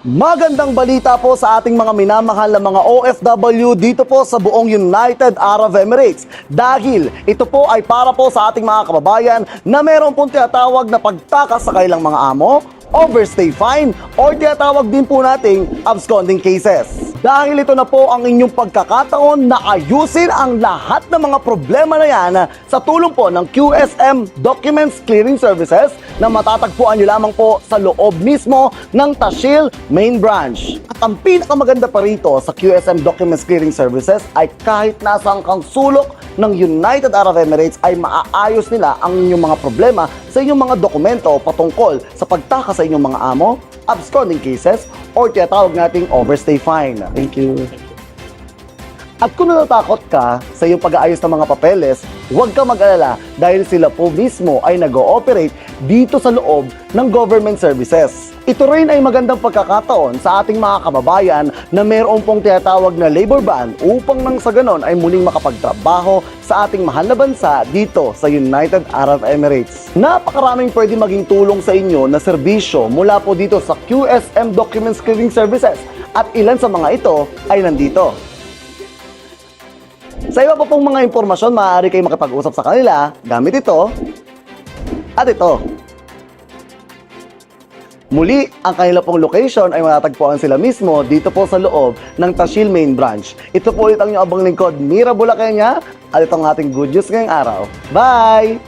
Magandang balita po sa ating mga minamahal na mga OFW dito po sa buong United Arab Emirates. Dahil ito po ay para po sa ating mga kababayan na meron pong tinatawag na pagtakas sa kailang mga amo, overstay fine, or tinatawag din po nating absconding cases. Dahil ito na po ang inyong pagkakataon na ayusin ang lahat ng mga problema na yan sa tulong po ng QSM Documents Clearing Services na matatagpuan nyo lamang po sa loob mismo ng Tashil Main Branch. At ang pinakamaganda pa rito sa QSM Documents Clearing Services ay kahit nasang kang sulok ng United Arab Emirates ay maaayos nila ang inyong mga problema sa inyong mga dokumento patungkol sa pagtaka sa inyong mga amo, absconding cases, or tinatawag nating overstay fine. Thank you. At kung natatakot ka sa iyong pag-aayos ng mga papeles, huwag ka mag-alala dahil sila po mismo ay nag-ooperate dito sa loob ng government services. Ito rin ay magandang pagkakataon sa ating mga kababayan na mayroon pong tinatawag na labor ban upang nang sa ganon ay muling makapagtrabaho sa ating mahal na bansa dito sa United Arab Emirates. Napakaraming pwede maging tulong sa inyo na serbisyo mula po dito sa QSM Documents Clearing Services at ilan sa mga ito ay nandito. Sa iba pa pong mga impormasyon, maaari kayo makipag-usap sa kanila gamit ito at ito. Muli, ang kanila pong location ay matatagpuan sila mismo dito po sa loob ng Tashil Main Branch. Ito po ulit ang inyong abang lingkod, Mira Bulacanya, at ito ang ating good news ngayong araw. Bye!